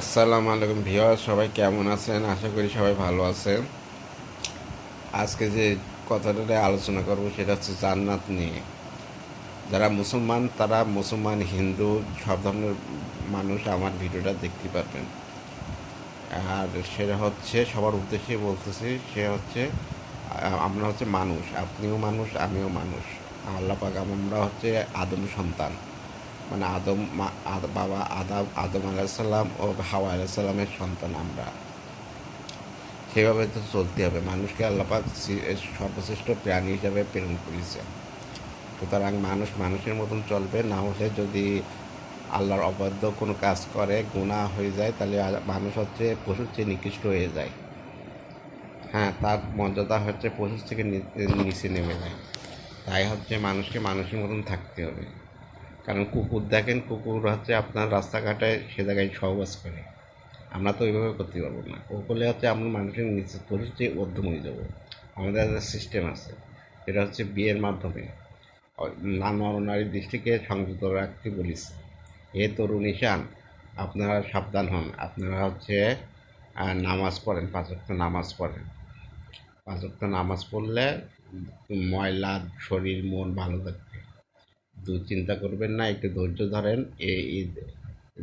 আসসালামু আলাইকুম ভিওয়ার সবাই কেমন আছেন? আশা করি সবাই ভালো আছেন। আজকে যে কথাটা আলোচনা করব সেটা হচ্ছে জান্নাত নিয়ে। যারা মুসলমান, তারা মুসলমান, হিন্দু, সব ধরনের মানুষ আমার ভিডিওটা দেখতে পারবেন। আর সেটা হচ্ছে, সবার উদ্দেশ্যে বলতেছি, সে হচ্ছে আমরা হচ্ছে মানুষ। আপনিও মানুষ, আমিও মানুষ। আল্লাহ পাক আমরা হচ্ছে আদম সন্তান। মানে আদম বাবা আদম আদম আলাইসাল্লাম ও হাওয়া আলাইসাল্লামের সন্তান আমরা। সেভাবে তো চলতে হবে। মানুষকে আল্লাপাক সর্বশ্রেষ্ঠ প্রাণী হিসাবে প্রেরণ করেছে সুতরাং মানুষ মানুষের মতন চলবে। না হলে যদি আল্লাহর অবাধ্য কোনো কাজ করে গুণা হয়ে যায়, তাহলে মানুষ হচ্ছে পশুর চেয়ে নিকৃষ্ট হয়ে যায়। হ্যাঁ তার মর্যাদা হচ্ছে পশুর থেকে নিচে নেমে যায়। তাই হচ্ছে মানুষকে মানুষের মতন থাকতে হবে। কারণ কুকুর দেখেন, কুকুর হচ্ছে আপনার রাস্তাঘাটে সে জায়গায় সহবাস করে। আমরা তো ওইভাবে করতে পারব না। ও করলে হচ্ছে আমরা মানুষের নিচে পশুর চেয়ে অধ্যম হয়ে যাব আমাদের একটা সিস্টেম আছে, যেটা হচ্ছে বিয়ের মাধ্যমে। না নর নারীর দৃষ্টিকে সংযুক্ত রাখতে বলিস এ তরুণ ঈশান, আপনারা সাবধান হন। আপনারা হচ্ছে নামাজ পড়েন পাঁচক্ত নামাজ পড়েন। পাঁচক্ত নামাজ পড়লে ময়লা, শরীর, মন ভালো থাকবে দুশ্চিন্তা করবেন না, একটু ধৈর্য ধরেন। এই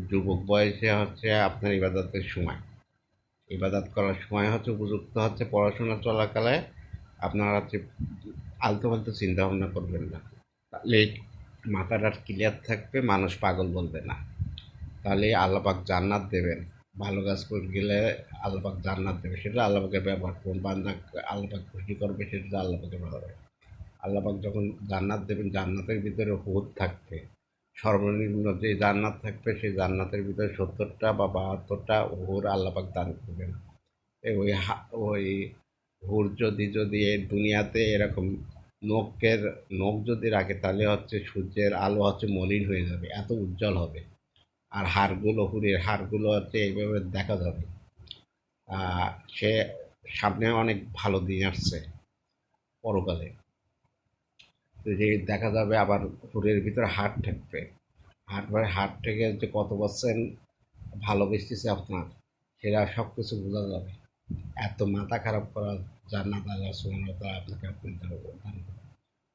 যুবক বয়সে হচ্ছে আপনার ইবাদতের সময়। ইবাদত করার সময় হচ্ছে উপযুক্ত হচ্ছে পড়াশোনা চলাকালে আপনারা হচ্ছে আলতো ফালতু চিন্তা ভাবনা করবেন না। তাহলে মাথাটা ক্লিয়ার থাকবে, মানুষ পাগল বলবে না। তাহলে আল্লাপাক জান্নাত দেবেন। ভালো কাজ করে গেলে আল্লাপাক জান্নাত দেবে, সেটা আল্লাপাকে ব্যবহার করুন বান্দা আল্লাপাক খুশি করবে, সেটা আল্লাপাকে ব্যবহার আল্লাপাক যখন জান্নাত দেবেন, জান্নাতের ভিতরে হুদ থাকবে। সর্বনিম্ন যে জান্নাত থাকবে, সেই জান্নাতের ভিতরে সত্তরটা বা বাহাত্তরটা হুর আল্লাপাক দান করবেন। ওই ওই হুর যদি যদি দুনিয়াতে এরকম নখের, নখ যদি রাখে, তাহলে হচ্ছে সূর্যের আলো হচ্ছে মলিন হয়ে যাবে, এত উজ্জ্বল হবে। আর হাড়গুলো, হুরের হাড়গুলো হচ্ছে এইভাবে দেখা যাবে। সে সামনে অনেক ভালো দিন আসছে, পরকালে। তো যে দেখা যাবে আবার হুরের ভিতরে হাট থাকবে হাট মানে হাট থেকে যে কত পার্সেন্ট ভালোবেসতেছে আপনার, সেটা সব কিছু বোঝা যাবে। এত মাথা খারাপ করা জান্নাত আল্লাহ ওয়া আপনাকে আপনি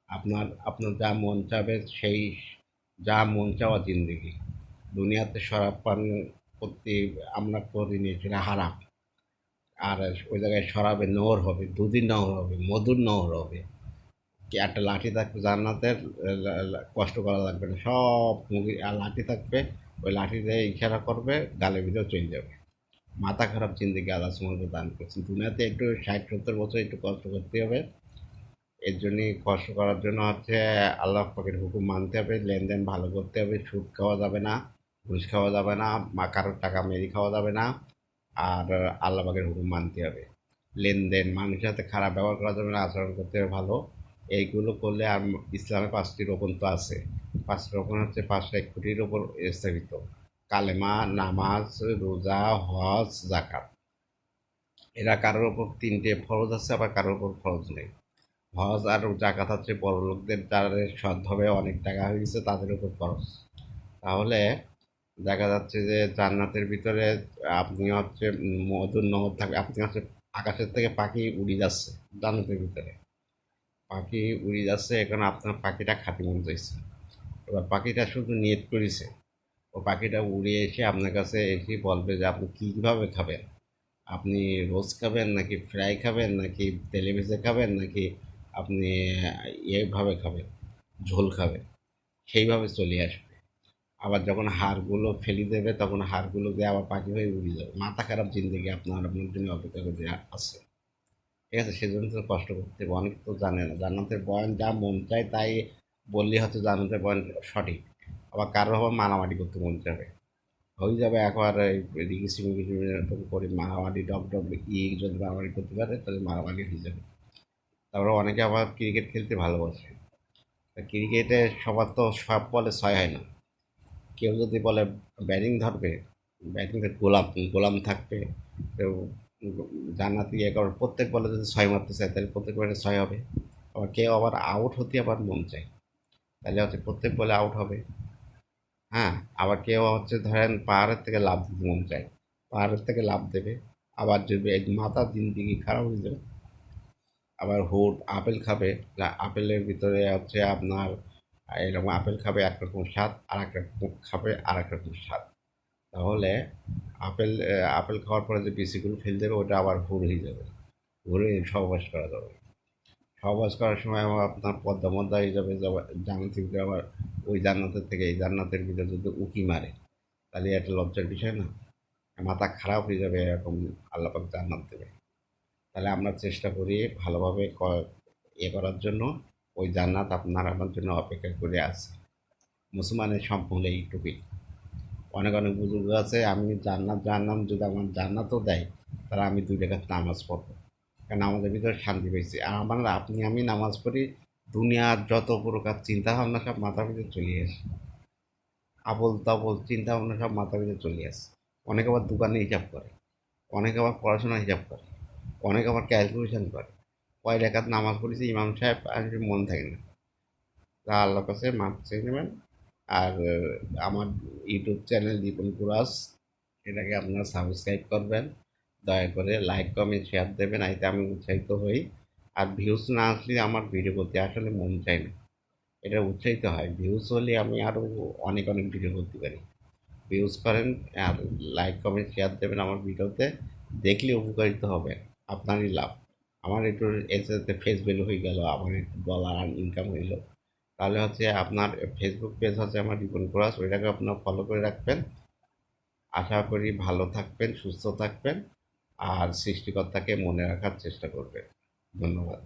আপনার আপনার যা মন চাবে সেই, যা মন চাওয়া জিন্দিগি। দুনিয়াতে শরাব পান করতে আমরা করিনি সেটা হারাম। আর ওই জায়গায় শরাবে নহর হবে, দুদিন নহর হবে, মধুর নহর হবে। কি একটা লাঠি থাকবে জান্নাতের কষ্ট করা লাগবে না। সব মুখে আর লাঠি থাকবে, ওই লাঠি দিয়ে ইশারা করবে, গালের ভিতরে চলে যাবে। মাথা খারাপ জিন্দিগি আল্লাহ সুমকে দান করছেন। দুনিয়াতে একটু ষাট, সত্তর বছর একটু কষ্ট করতে হবে। এর জন্যই কষ্ট করার জন্য হচ্ছে আল্লাহ পাকের হুকুম মানতে হবে, লেনদেন ভালো করতে হবে, সুদ খাওয়া যাবে না, ঘুষ খাওয়া যাবে না বা কারোর টাকা মেরি খাওয়া যাবে না, আর আল্লাহ পাকের হুকুম মানতে হবে। লেনদেন, মানুষের সাথে খারাপ ব্যবহার করা যাবে না, আচরণ করতে হবে ভালো। এইগুলো করলে আর ইসলামে পাঁচটি রোপণ তো আছে। পাঁচটি রোপণ হচ্ছে পাঁচটা কোটির ওপর স্থাপিত কালেমা, নামাজ, রোজা, হজ জাকাত এরা কারোর ওপর তিনটে ফরজ আছে, আবার কারোর ওপর ফরজ নেই। হজ আর জাকাত হচ্ছে বড়লোকদের যাদের সৎভাবে অনেক টাকা হয়ে গেছে, তাদের উপর খরচ তাহলে দেখা যাচ্ছে যে জান্নাতের ভিতরে আপনি হচ্ছে মধুর নহর থাকে, আপনি হচ্ছে আকাশের থেকে পাখি উড়ে যাচ্ছে জান্নাতের ভিতরে। পাখি উড়ে যাচ্ছে, এখন আপনার পাখিটা খাতি মন চাইছে এবার পাখিটা শুধু নিয়ত করেছে, ও পাখিটা উড়ে এসে আপনার কাছে এসে বলবে যে, আপনি কীভাবে খাবেন? আপনি রোজ খাবেন নাকি ফ্রাই খাবেন, নাকি তেলে ভেজে খাবেন, নাকি আপনি এইভাবে খাবেন, ঝোল খাবেন? সেইভাবে চলে আসবে। আবার যখন হাড়গুলো ফেলে দেবে, তখন হাড়গুলো দিয়ে আবার পাখি হয়ে উড়ে যাবে। মাথা খারাপ জিন্দগি আপনার আপনার জন্য অপেক্ষা করতে আছে। ঠিক আছে? সেজন্য তো কষ্ট করতে অনেক তো জানে না। জান্নাতের বয়ান যা মন চায় তাই বললে হয়তো জান্নাতের বয়ান সঠিক। আবার কারও আবার মারামারি করতে মন যাবে হয়ে যাবে একবার রিগিসি মিগিসি এরকম করে মারামারি ডব ডব ই যদি মারামারি করতে পারে, তাহলে মারামারি হয়ে যাবে। তারপরে অনেকে আবার ক্রিকেট খেলতে ভালোবাসে। ক্রিকেটে সবার তো সব বলে ছয় হয় না। কেউ যদি বলে ব্যাটিং ধরবে ব্যাটিংয়ে গোলাম গোলাম থাকবে। জান্নাতি ইয়ে করার প্রত্যেক বলে যদি ছয় মারতে চায়, তাহলে প্রত্যেক বলে ছয় হবে। আবার কেউ আবার আউট হতে আবার মন চায়। তাহলে হচ্ছে প্রত্যেক বলে আউট হবে। হ্যাঁ আবার কেউ হচ্ছে ধরেন পাহাড়ের থেকে লাভ মন চায়। পাহাড়ের থেকে লাভ দেবে। আবার যদি মাথা দিন দিকে খারাপ হয়ে যাবে, আবার হুট আপেল খাবে। আপেলের ভিতরে হচ্ছে আপনার, এরকম আপেল খাবে একরকম স্বাদ আর এক রকম খাবে আর এক রকম স্বাদ। তাহলে আপেল আপেল খাওয়ার পরে যে বিচিগুলো ফেল দেবে, ওটা আবার হুর হয়ে যাবে। ঘুরে সহবাস করা যাবে। সহবাস করার সময় আবার আপনার পদ্মা মদ্দা হয়ে যাবে জান্নাতের ভিতরে আবার ওই জান্নাতের থেকে, এই জান্নাতের ভিতরে যদি উঁকি মারে, তাহলে এটা লজ্জার বিষয় না। মাথা খারাপ হয়ে যাবে, এরকম আল্লাপাক জান্নাত দেবে। তাহলে আমরা চেষ্টা করি ভালোভাবে ইয়ে করার জন্য, ওই জান্নাত আপনার আমার জন্য অপেক্ষা করে আছে। মুসলমানের সম্পূর্ণ এইটুকুই অনেক অনেক বুজুর্গ আছে, আমি জান্নাত জানলাম যদি আমার জান্নাতও দেয়, তাহলে আমি দুই টাকার নামাজ পড়ব। কারণ আমাদের ভিতরে শান্তি পেয়েছি আর আমার আপনি, আমি নামাজ পড়ি, দুনিয়ার যত প্রকার চিন্তা ভাবনা সব মাথার ভিতরে চলে আসে। আবল তাবল চিন্তা ভাবনা সব মাথার ভিতরে চলে আসে। অনেকে আবার দোকানে হিসাব করে, অনেকে আবার পড়াশোনা হিসাব করে, অনেকে আবার ক্যালকুলেশন করে। কয় রেখাত নামাজ পড়েছি, ইমাম সাহেব আর মন থাকে না। তা আল্লাহ কাছে মাপ চেয়ে নেবেন। আর আমার ইউটিউব চ্যানেল দীপন কুরাস, এটাকে আপনারা সাবস্ক্রাইব করবেন। দয়া করে লাইক কমেন্ট শেয়ার দেবেন, এতে আমি উৎসাহিত হই। আর ভিউজ না আসলে আমার ভিডিও করতে আসলে মন চায় না। এটা উৎসাহিত হয়। ভিউজ হলে আমি আরও অনেক অনেক ভিডিও করতে পারি। ভিউজ করেন আর লাইক কমেন্ট শেয়ার দেবেন আমার ভিডিওতে দেখলে উপকারিত হবে। আপনারই লাভ। আমার একটু এসে ফেস ভ্যালু হয়ে গেল, আমার একটু ডলার ইনকাম হইল। তাহলে হচ্ছে আপনার ফেসবুক পেজ হচ্ছে আমার রিপন ক্রাস, ওইটাকে আপনার ফলো করে রাখবেন। আশা করি ভালো থাকবেন, সুস্থ থাকবেন, আর সৃষ্টিকর্তাকে মনে রাখার চেষ্টা করবেন। ধন্যবাদ।